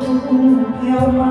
แผ่วมา